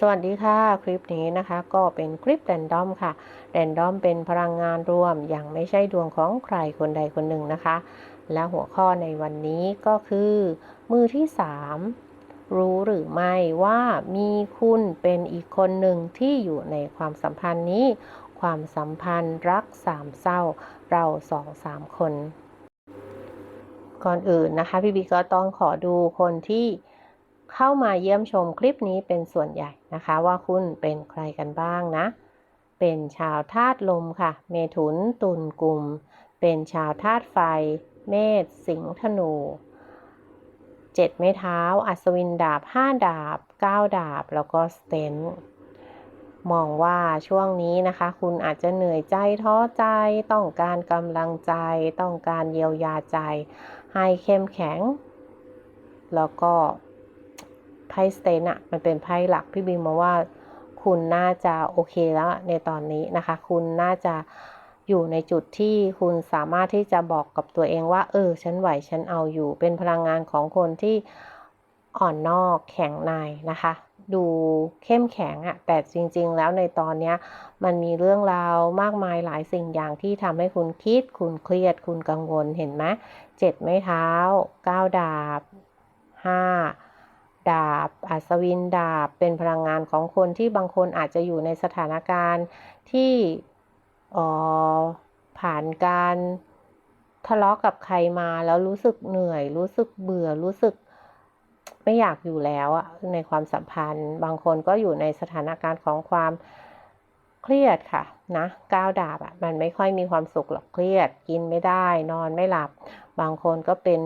สวัสดีค่ะ คลิปนี้นะคะก็เป็นคลิปแรนดอมค่ะแรนดอมเป็นพลังงานรวมอย่างไม่ใช่ดวงของใครคนใดคนหนึ่งนะคะ และหัวข้อในวันนี้ก็คือ มือที่ 3 รู้หรือไม่ว่ามีคุณเป็นอีกคนหนึ่งที่อยู่ในความสัมพันธ์นี้ ความสัมพันธ์รักสามเศร้า เราสองสามคน ก่อนอื่นนะคะพี่บีก็ต้องขอดูคนที่ เข้ามาเยี่ยมชมคลิปนี้เป็นส่วนใหญ่นะคะ ว่าคุณเป็นใครกันบ้างนะ เป็นชาวธาตุลมค่ะ เมถุนตุลกลุ่ม เป็นชาวธาตุไฟ เมษสิงห์ธนูเจ็ดไม้เท้า อัศวินดาบห้าดาบเก้าดาบ แล้วก็สเตนมองว่าช่วงนี้นะคะ คุณอาจจะเหนื่อยใจท้อใจ ต้องการกำลังใจ ต้องการเยียวยาใจ ให้เข้มแข็ง แล้วก็ พ่สเตนอะมันเป็นไพ่หลักพี่บีมองว่า คุณน่าจะโอเคแล้วในตอนนี้นะคะ คุณน่าจะอยู่ในจุดที่คุณสามารถที่จะบอกกับตัวเองว่า เออ ฉันไหวฉันเอาอยู่ เป็นพลังงานของคนที่อ่อนนอกแข็งในนะคะ ดูเข้มแข็งอะแต่จริง ๆ แล้วในตอนนี้มันมีเรื่องราวมากมายหลายสิ่งอย่างที่ทำให้คุณคิด คุณเครียด คุณกังวลเห็นไหมเจ็ดไม้เท้าเก้าดาบห้า ดาบ อัศวินดาบ เป็นพลังงานของคนที่บางคนอาจจะอยู่ในสถานการณ์ที่ผ่านการทะเลาะกับใครมาแล้วรู้สึกเหนื่อย รู้สึกเบื่อรู้สึกไม่อยากอยู่แล้วอะในความสัมพันธ์ บางคนก็อยู่ในสถานการณ์ของความเครียดค่ะนะก้าวดาบอะมันไม่ค่อยมีความสุขหรอกเครียด กินไม่ได้ นอนไม่หลับ บางคนก็เป็น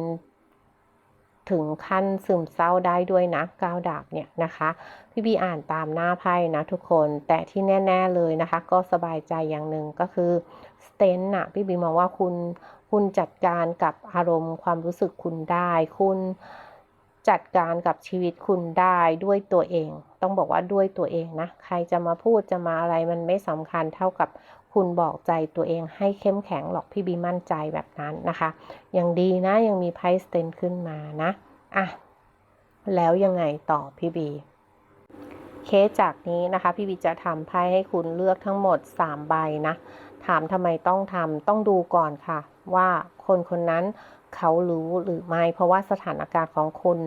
ถึงขั้นซึมเศร้าได้ด้วยนะก้าวดาบเนี่ยนะคะ พี่บีอ่านตามหน้าไพ่นะทุกคนแต่ที่แน่ ๆเลยนะคะ ก็สบายใจอย่างหนึ่งก็คือสเตนน่ะพี่บีมองว่าคุณคุณจัดการกับอารมณ์ความรู้สึกคุณได้คุณ จัดการกับชีวิตคุณได้ด้วยตัวเอง ต้องบอกว่าด้วยตัวเองนะ ใครจะมาพูดจะมาอะไรมันไม่สำคัญเท่ากับคุณบอกใจตัวเองให้เข้มแข็งหรอกพี่บีมั่นใจแบบนั้นนะคะ ยังดีนะยังมีไพ่สเตนขึ้นมานะอะแล้วยังไงต่อพี่บีเคสจากนี้นะคะพี่บีจะทำไพ่ให้คุณเลือกทั้งหมด 3 ใบนะ ถามทำไมต้องทำต้องดูก่อนค่ะ ว่าคนคนนั้น เขารู้หรือไม่ เพราะว่าสถานการณ์ของคุณ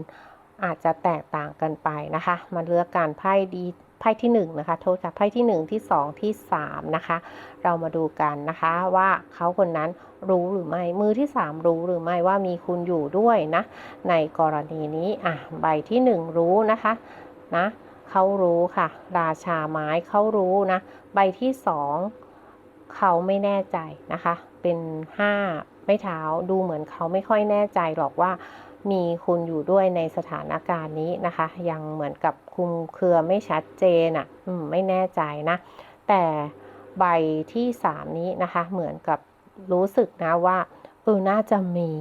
อาจจะแตกต่างกันไปนะคะ มาเลือกการไพ่ดีไพ่ที่1นะคะโทษค่ะไพ่ที่ 1 ที่ 2 ที่ 3 นะคะ เรามาดูกันนะคะว่าเขาคนนั้นรู้หรือไม่ มือที่ 3 รู้หรือไม่ว่ามีคุณอยู่ด้วยนะ ในกรณีนี้อะใบที่ 1 รู้นะคะนะเขารู้ค่ะ ราชาไม้เขารู้นะ ใบที่ 2 เขาไม่แน่ใจนะคะ เป็น5ไม่เท้าดูเหมือนเขาไม่ค่อยแน่ใจหรอกว่ามีคุณอยู่ด้วยในสถานการณ์นี้นะคะ ยังเหมือนกับคุมเครือไม่ชัดเจนอะ่ะไม่แน่ใจนะ แต่ใบที่3นี้นะคะ เหมือนกับรู้สึกนะว่าเออน่าจะมี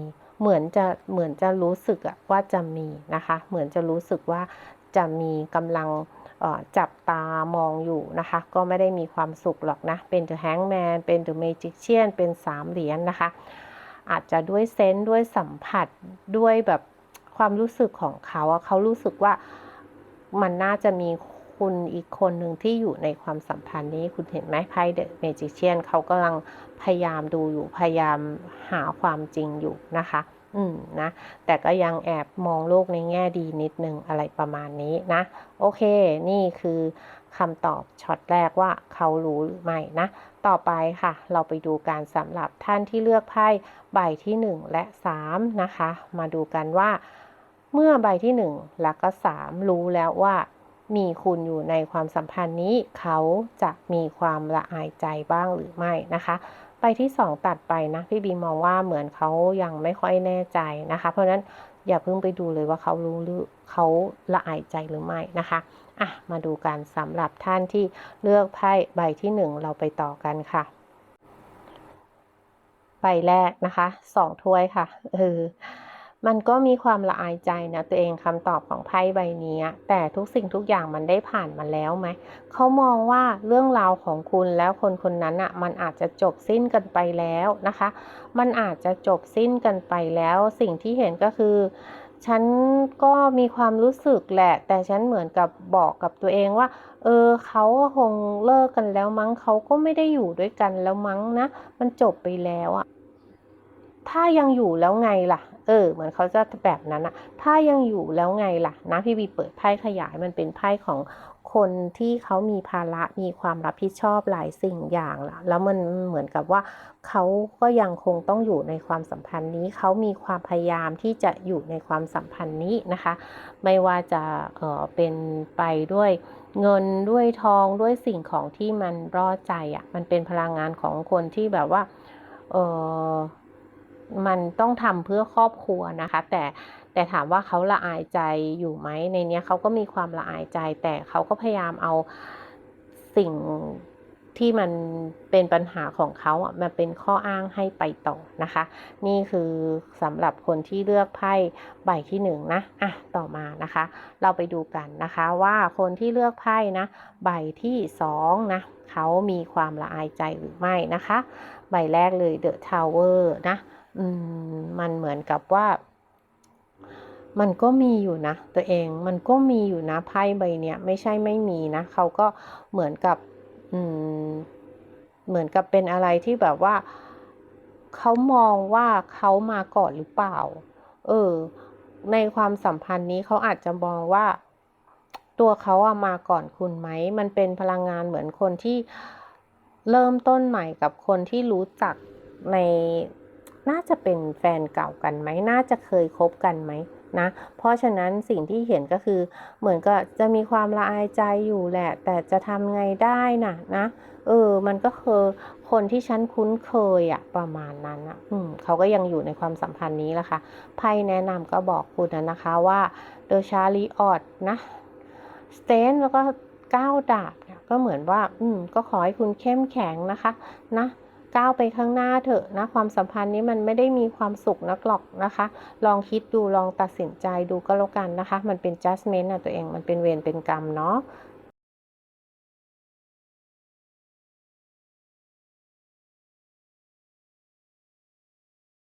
เหมือนจะเหมือนจะรู้สึกอะว่าจะมีนะคะ เหมือนจะรู้สึกว่าจะมีกำลัง จับตามองอยู่นะคะ ก็ไม่ได้มีความสุขหรอกนะ เป็นเดอะแฮงแมนเป็นเดอะเมจิกเชียนเป็นสามเหรียญนนะคะ อาจจะด้วยเซนต์ด้วยสัมผัสด้วยแบบความรู้สึกของเขาเขารู้สึกว่ามันน่าจะมีคุณอีกคนหนึ่งที่อยู่ในความสัมพันธ์นี้คุณเห็นไหมไพ่เดอะเมจิเชียนเขากำลังพยายามดูอยู่พยายามหาความจริงอยู่นะคะ อืมนะ แต่ก็ยังแอบมองโลกในแง่ดีนิดนึงอะไรประมาณนี้นะ โอเค นี่คือคำตอบช็อตแรกว่าเขารู้หรือไม่นะ ต่อไปค่ะ เราไปดูการสำหรับท่านที่เลือกไพ่ใบที่ 1 และ 3 นะคะ มาดูกันว่า เมื่อใบที่ 1 แล้วก็ 3 รู้แล้วว่า มีคุณอยู่ในความสัมพันธ์นี้ เขาจะมีความละอายใจบ้างหรือไม่นะคะ ใบที่ 2 ตัดไปนะ พี่บีมองว่าเหมือนเขายังไม่ค่อยแน่ใจนะคะ เพราะฉะนั้นอย่าเพิ่งไปดูเลยว่าเขารู้หรือเขาละอายใจหรือไม่นะคะอะมาดูกันสำหรับท่านที่เลือกไพ่ใบที่ 1 เราไปต่อกันค่ะใบแรกนะคะสองถ้วยค่ะเออ มันก็มีความละอายใจนะตัวเองคำตอบของไพ่ใบนี้ แต่ทุกสิ่งทุกอย่างมันได้ผ่านมาแล้วไหมเขามองว่าเรื่องราวของคุณแล้วคนคนนั้นอะมันอาจจะจบสิ้นกันไปแล้วนะคะ มันอาจจะจบสิ้นกันไปแล้ว สิ่งที่เห็นก็คือฉันก็มีความรู้สึกแหละ แต่ฉันเหมือนกับบอกกับตัวเองว่า เออเขาก็คงเลิกกันแล้วมั้งเขาก็ไม่ได้อยู่ด้วยกันแล้วมั้งนะ มันจบไปแล้วอะ ถ้ายังอยู่แล้วไงล่ะ เออ เหมือนเขาจะแบบนั้นอะถ้ายังอยู่แล้วไงล่ะ นะพี่บีเปิดไพ่ขยายมันเป็นไพ่ของคนที่เขามีภาระมีความรับผิดชอบหลายสิ่งอย่างละแล้วมันเหมือนกับว่าเขาก็ยังคงต้องอยู่ในความสัมพันธ์นี้เขามีความพยายามที่จะอยู่ในความสัมพันธ์นี้นะคะ ไม่ว่าจะเออเป็นไปด้วยเงินด้วยทองด้วยสิ่งของที่มันรอดใจอะ่ะมันเป็นพลังงานของคนที่แบบว่าเออ มันต้องทำเพื่อครอบครัวนะคะ แต่แต่ถามว่าเขาละอายใจอยู่ไหมในเนี้ยเขาก็มีความละอายใจ แต่เขาก็พยายามเอาสิ่งที่มันเป็นปัญหาของเขาอะมาเป็นข้ออ้างให้ไปต่อนะคะ นี่คือสำหรับคนที่เลือกไพ่ใบที่หนึ่งนะอะต่อมานะคะ เราไปดูกันนะคะว่าคนที่เลือกไพ่นะ ใบที่สองนะเขามีความละอายใจหรือไม่นะคะ ใบแรกเลย The Tower นะอืม มันเหมือนกับว่า มันก็มีอยู่นะตัวเองมันก็มีอยู่นะไพ่ใบเนี้ยไม่ใช่ไม่มีนะเขาก็เหมือนกับอืมเหมือนกับเป็นอะไรที่แบบว่าเขามองว่าเขามาก่อนหรือเปล่า เออ ในความสัมพันธ์นี้เขาอาจจะมองว่า ตัวเขาอะมาก่อนคุณไหม มันเป็นพลังงานเหมือนคนที่เริ่มต้นใหม่กับคนที่รู้จักใน น่าจะเป็นแฟนเก่ากันไหม น่าจะเคยคบกันไหมนะ เพราะฉะนั้นสิ่งที่เห็นก็คือ เหมือนก็จะมีความละอายใจอยู่แหละ แต่จะทำไงได้น่ะนะ เออ มันก็คือคนที่ฉันคุ้นเคยอะประมาณนั้นอะอืมเขาก็ยังอยู่ในความสัมพันธ์นี้แหละค่ะไพ่แนะนำก็บอกคุณนะคะว่า The Chariot นะสเตนแล้วก็ก้าวดาบก็เหมือนว่า อืม ก็ขอให้คุณเข้มแข็งนะคะ นะ ก้าวไปข้างหน้าเถอะนะความสัมพันธ์นี้มันไม่ได้มีความสุขนักหรอกนะคะ ลองคิดดูลองตัดสินใจดูก็แล้วกันนะคะ มันเป็น judgment นะตัวเองมันเป็นเวรเป็นกรรมเนาะ